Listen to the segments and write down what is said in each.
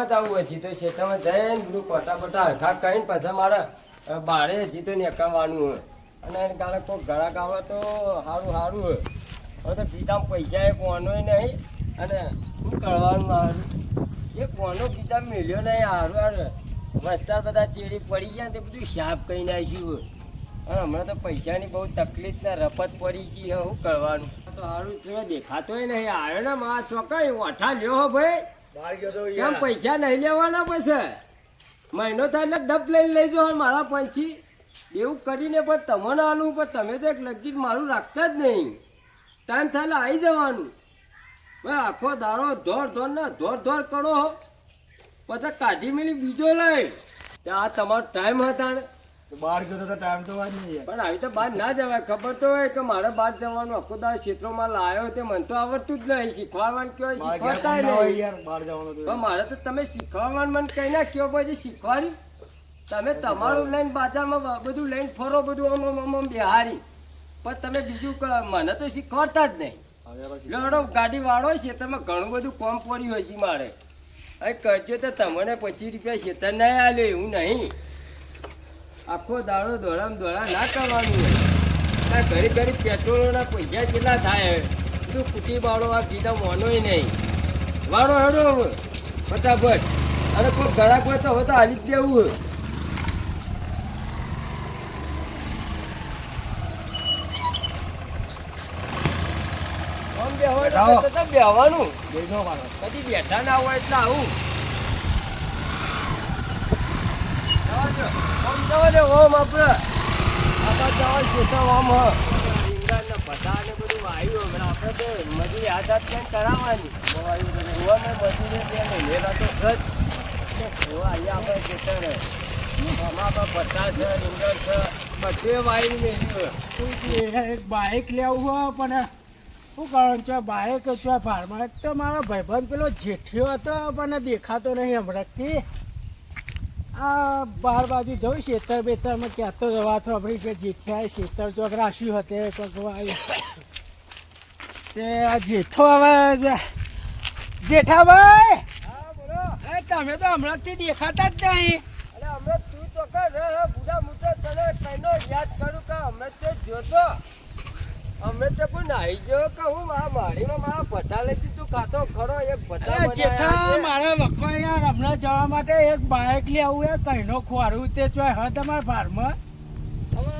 શેતામાં જ આવું હજી તો શેતામાં જઈને બધું કોટા બોટા હરખા કરીને પછી મારે બારે હજી તો નીકળવાનું હોય. અને એને કારણે કોઈ ઘરાક આવે તો સારું સારું હોય. હવે તો ગીતામાં પૈસા એ કોનો નહીં. અને શું કરવાનું મારું? એ કોનો ગીતા મેલ્યો નહીં સારું હારું. વસ્તા બધા ચેડી પડી ગયા તે બધું સાફ કરી નાખ્યું અને હમણાં તો પૈસાની બહુ તકલીફ ને રફત પડી ગઈ શું કરવાનું? તો સારું થયો દેખાતોય નહીં. આવ્યો ને મા ચોકાઈ ઓઠા લ્યો હો ભાઈ. કેમ પૈસા નહીં લેવાના પછી? મહિનો થાય એટલે ડબ લઈને લઈ જવા મારા પંછી એવું કરીને પણ તમને આલું પણ તમે તો એક લગી મારું રાખતા જ નહીં. ટાઈમ થાય આવી જવાનું. મેં આખો દાડો ધોર ધોર ને ધોર ધોર કરો પછી કાઢી મેળી બીજો લઈ. આ તમારો ટાઈમ હતા ને. બહાર ગયો તો ટાઈમ તો વાત નહીં પણ આવી તો બહાર ના જવાય. ખબર તો હોય કે મારે બહાર જવાનું આખો દાડો ક્ષેત્રોમાં લાયો તે મને તો આવડતું જ નહીં. શીખવાડવાનું કયો શીખવાડતા નહીં. યાર બહાર જવાનું પણ મારે તો તમે શીખવાડવાનું મને કહી ના કયો પછી શીખવાડી. તમે તમારું લઈને બાજારમાં બધું લઈને ફરો બધું આમ આમ બિહારી. પણ તમે બીજું મને તો શીખવાડતા જ નહીં. લડો ગાડી વાળો છે તમે ઘણું બધું કોમ પડ્યું હોય છે મારે. અહીં કરજો તો તમને પચીસ રૂપિયા શેતર નહીં આલ્યો એવું નહીં. આખો દાડો દોડામ દોડા ના કરવાનું આ ઘડી ઘડી પેટ્રોલના પૈસા કેટલા થાય બધું કુટી બાળો આ કીધા મોનોય નહીં. વાળો હડો ફટાફટ. અને કોઈ ઘરાક હોય તો હવે તો હાલી જ દેવું બેહવાનું. કદી બેઠા ના હોય એટલે આવું. જવા દો. ઓમ આપણે આપણા જવા જોતા ઓમ હ રીંગણને ભટા ને બધું વાયુ હમણાં આપણે તો મજૂરી હાથ હાથ કરાવવાની બધું જોવામાં મજૂરી ત્યાં લેલા તો ખર્ચ તો અહીંયા આપણે ખેતર. આમાં આપણે ભટા છે રીંગણ છે બધે વાયુ મેળ્યું બાઇક લેવું હોય પણ શું કારણ છે બાઇક છે ફાર્મા તો મારો ભાઈબંધ પેલો જેઠિયો હતો પણ દેખાતો નહીં હમણાંથી આ બહાર બાજુ જવું શેતર બેતરમાં તો જવાતો આપણી કે જેઠિયાએ શેતર ચોક રાખ્યું હતે ચોક તે આ જેઠો હવે જેઠાભાઈ એ તમે તો હમણાંથી દેખાતા જ નહીં. અરે હમણાં તું તો કર બુઢા મુઢા તને કઈનો યાદ કરું કે હમણાં તે જોતો અમે તે કોઈ ગયો કે હું મારા માળીમાં મારા ભટા લઈ તું ખાતો ખરો એક ભટા જેઠા મારે યાર હમણાં જવા માટે એક બાઇક લેવું એ કઈનો ખોરું તે ચોય હા તમારા ફાર્મર હવે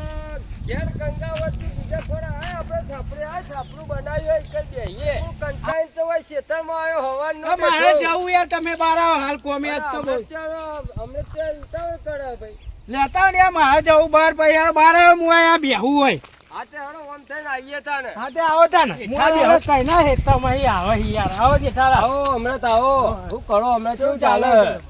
ઘેર ગંગાવતી બીજા આય આપણે સાપરે આ બનાવ્યું હોય કે દઈએ હું. કંટાળી તો હોય ખેતરમાં આવ્યો હવાનો મારે જવું યાર તમે બાર આવો હાલ કોમે આજ તો અમે ત્યાં કરે ભાઈ લેતા હો ને યાર મારે જવું બાર પછી યાર બાર આવે હું અહીંયા બેહું હોય. હા હણો આમ થઈને આવીએ તાને. હા તે આવો તા ને હું કઈ ના હેતરમાં અહીં આવે યાર. આવો જેઠા આવો હમણાં તો આવો. શું કરો હમણાં કેવું ચાલે?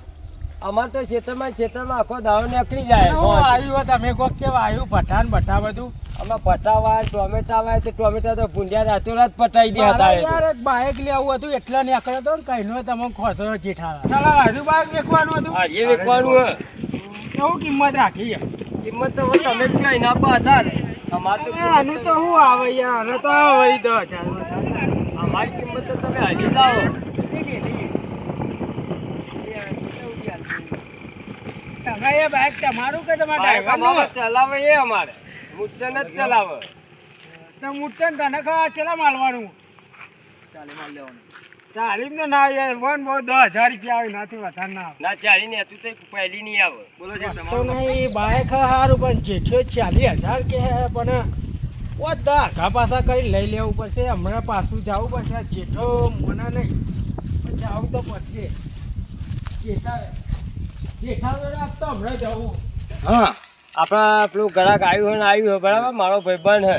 અમાર તો ખેતરમાં ખેતરમાં આખો દાડો નીકળી જાય. આવ્યું તમે કોક કેવા આવ્યું ભઠાન ભઠા બધું. અમે પટાવાય ટોમેટા વાય તો ટોમેટા તો ભૂંડિયા રાતો રાત પટાઈ દે હતા યાર એક બાઇક લેવું હતું એટલે નીકળ્યો હતો ને કઈનો તમે ખોતો જેઠા ચાલો હજુ બાઇક વેચવાનું હતું. વેચવાનું કિંમત રાખી કિંમત તો તમે જ કઈ ના તો અરે આનું તો શું આવે યાર? તો વળી હજાર અમારી કિંમત તો તમે હાલી જાઓ તમે એ બાઇક તમારું કે તમારા ડ્રાઈવરનું ચલાવે એ અમારે. મુસ્તન જ ચલાવે. તો મુટ્ટન તને ખા ચલા માલવાનું ચાલે ચાલીસ ને ના યાર વન બહુ દસ હજાર રૂપિયા આવે નાથી વધારે ના આવે. ના ચાલી ને તું તો પહેલી નહીં આવે. બોલો છે તો નહીં સારું પણ જેઠ્યો ચાલીસ હજાર કે પણ ઓ તો આઘા પાછા કરી લઈ લેવું પડશે? હમણાં પાછું જવું પડશે. જેઠો મને નહીં પણ જવું તો પડશે. જેઠા જેઠા તો હમણાં જવું. હા. આપણા પેલું ગ્રાહક આવ્યું હોય ને આવ્યું હોય બરાબર? મારો ભાઈ હે.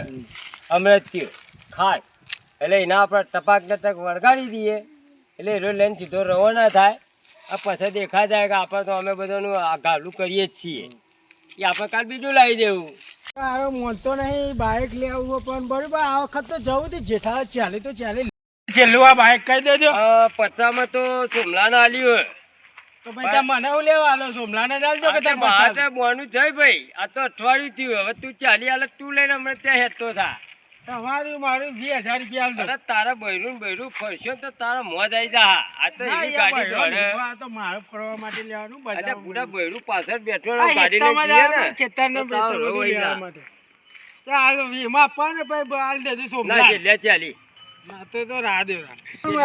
હમણાં જ થયો. ખાય. એટલે એના આપણે ટપાક ટપક વળગાડી દઈએ. એટલે એનો લઈને સીધો રવાના થાય. આ પછી દેખા જાય કે આપણે તો અમે બધાનું આ ગાલું કરીએ જ છીએ. એ આપણે કાલ બીજું લાવી દેવું. મારો મોનતો નહીં બાઇક લેવું આવવું પણ બરોબર આ વખત તો જવું હતું જેઠા ચાલી તો ચાલી. છેલ્લું આ બાઇક કહી દેજો. પચામાં તો સોમલાના આલી હોય. તો પછી તમે મને હું લેવા આલો સોમલાને ચાલજો કે તાર બોનું જય ભાઈ. આ તો અઠવાડિયું થયું હવે તું ચાલી હાલત તું લઈને હમણાં ત્યાં હેઠતો થા. તમારું મારું બે હજાર રૂપિયા આલ અરે તારા બૈરું ને બૈરું ફરશો તો તારા મોજ આવી જા આ તો ના, ગાડી દોડે આ તો મારે ફરવા માટે લેવાનું. પૂરા બૈરું પાછળ બેઠો ગાડી ને ખેતરને લેવા માટે. વીમા આપવાને પછી આલ દેજો ના સોમનાથ. લે ચાલી ના, તો રાહ દેવા.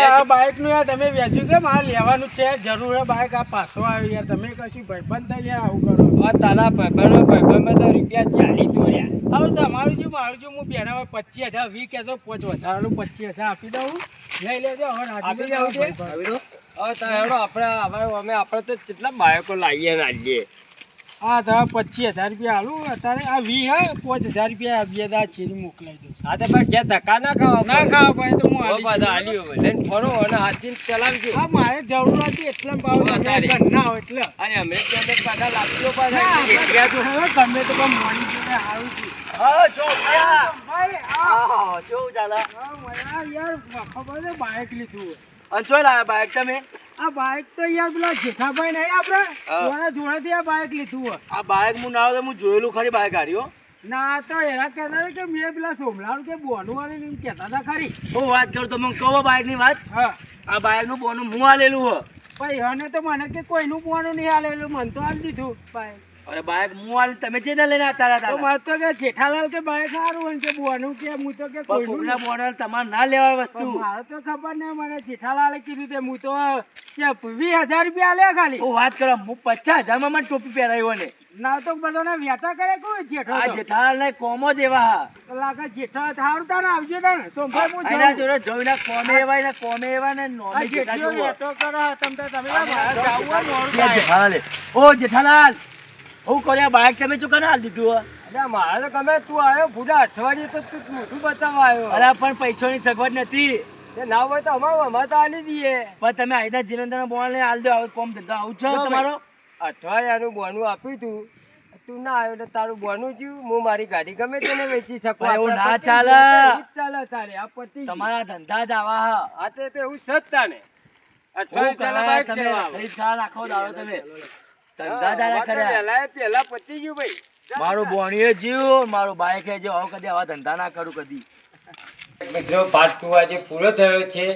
આ બાઈકનું યાર તમે વેચ્યું કે મારે લેવાનું છે જરૂર હે બાઈક આ પાછો આવ્યો યાર તમે કશું ભાઈબંધ થઈને આવું કરો તારા ભાઈબંધો ભાઈબંધમાં તો રૂપિયા ચાલી તોડ્યા હવે તમારું જે મારું જે હું બેના પચીસ હજાર વી કહેતો પોચ વધારાનું પચીસ હજાર આપી દઉં. લઈ લેજો હવે આપી છે? હવે આપણે હવે અમે આપણે તો કેટલા બાળકો લાવીએ આલીએ હા તો પચીસ હજાર રૂપિયા હાલું અત્યારે આ વી હા પાંચ હજાર રૂપિયા બે દા ચીરી મોકલાઈ દઉં. આ તો ભાઈ ક્યાં ધક્કા ના ખાવા ના ખાવા ભાઈ તો હું હાલી લઈને ફરો અને હાથી ચલાવજો. હા મારે જરૂર હતી એટલે ભાવ હા, તારી. ઘરના એટલે. અને અમે પાછા લાગજો પાછા. તમે તો પણ મોડી જોડે સારું છે. હા જો ભાઈ હા. કેવું ચાલે હા, યાર ખબર છે બાઈક લીધું અને જો લાયા બાઈક તમે. આ બાઈક તો યાર પેલા જેઠાભાઈ નહીં આપણે. જોડે જોડેથી આ બાઇક લીધું હોય. આ બાઇક હું ના હું જોયેલું ખરી બાઈક હાર્યો ના તો એના કહેતા હતા કે મેં પેલા સોમલાલ કે બોનું વાળી એમ કહેતા હતા ખરી. હું વાત કરું તો મને કહો બાઈકની વાત. હા. આ બાઇકનું બોનું હું આલેલું હોય ભાઈ હને તો મને કે કોઈનું બોનું નહીં આલેલું મને તો આલી દીધું. બાઈક અરે બાઈક હું તમે છે ને લઈને આવતા તો મારે તો કે જેઠાલાલ કે બાઈક સારું હોય કે બોનું કે હું તો કે કોઈનું નહીં. તમારે ના લેવા વસ્તુ. મારે તો ખબર નહીં મને જેઠાલાલે કીધું તે હું તો કે વીસ હજાર રૂપિયા લે ખાલી. હું વાત કરો હું પચાસ હજારમાં મને ટોપી પહેરાવ્યો ને. ના તો બધાને વેટા કરે કોઈ જેઠો આ જેઠાલાલ ને કોમો જ એવા લાગે જેઠો સારું તારે આવજો તારે. સોમભાઈ હું જાઉં. જોડે જોઈને કોમે એવા ને કોમે એવા ને નોમી જેઠા જેઠીઓ જોવો. વેટો કરે તમ તમે જાવું ઓ જેઠાલાલ! હું કર્યા બાઈક તમે શું હાલ દીધું અરે મારે તો ગમે તું આવ્યો ભૂડા અઠવાડિયે તો તું મોઢું બતાવવા આવ્યો. અરે પણ પૈસાની સગવડ નથી. ના હોય તો અમારું અમારે તો આલી દઈએ. પણ તમે આઈના જીરંદર બોલ ને હાલ દો આવું કોમ ધંધો આવું છે તમારો? અઠવાડિયાનું બોનું આપ્યું તું. તું ના આવ્યો એટલે તારું બોનું જ્યું હું મારી ગાડી ગમે તેને વેચી શકું. એવું ના ચાલે. ચાલે તારે આ પતિ. તમારા ધંધા જ આવા હા. આ તે એવું સજ તાને. અઠવાડિયા તમે રાખો દાડો તમે. ધંધા તો કર્યા. પેલા પતી ગયું ભાઈ. મારું બોણીએ જીવ મારું બાઈક જે જીવ હવે કદી આવા ધંધા ના કરું કદી. મિત્રો પાર્ટ ટુ આજે પૂરો થયો છે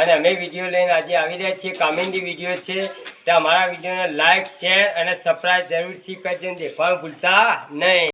અને અમે વીડિયો લઈને આજે આવી રહ્યા છીએ. કામેન્ડી વીડિયો છે. તો અમારા વિડીયોને લાઈક શેર અને સબસ્ક્રાઈબ જરૂરથી કરજો દેખવાનું ભૂલતા નહીં.